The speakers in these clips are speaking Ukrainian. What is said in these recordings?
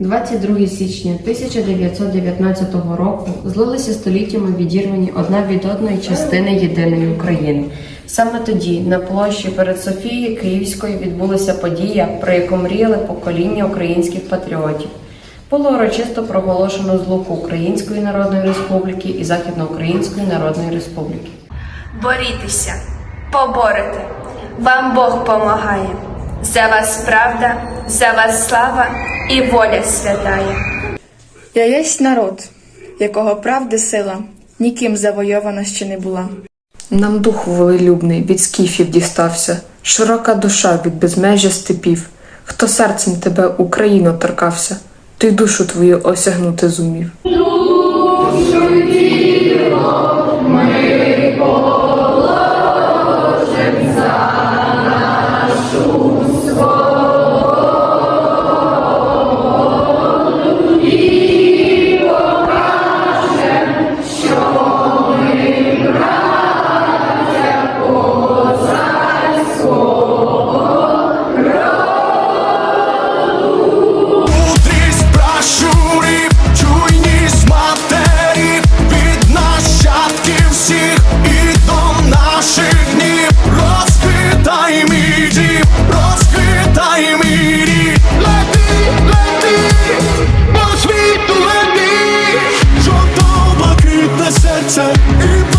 22 січня 1919 року злилися століттями відірвані одна від одної частини єдиної України. Саме тоді на площі перед Софією Київською відбулася подія, про яку мріяли покоління українських патріотів. Було урочисто проголошено злуку Української Народної Республіки і Західноукраїнської Народної Республіки. Борітеся, поборете, вам Бог помагає. За вас правда, за вас слава і воля святая. Я єсть народ, якого правди сила ніким завойована ще не була. Нам дух волелюбний від скіфів дістався, широка душа від безмежжя степів. Хто серцем тебе Україну торкався, той душу твою осягнути зумів.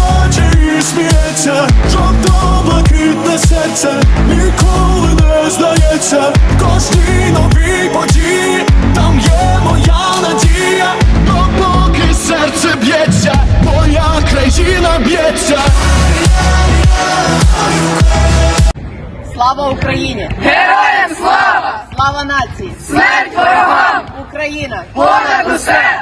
Плаче, і сміється Жовто-блакитне серце ніколи не здається Кожній новій події там є моя надія Допоки серце б'ється, моя країна б'ється Слава Україні! Героям слава! Слава нації! Смерть ворогам! Україна! Понад усе!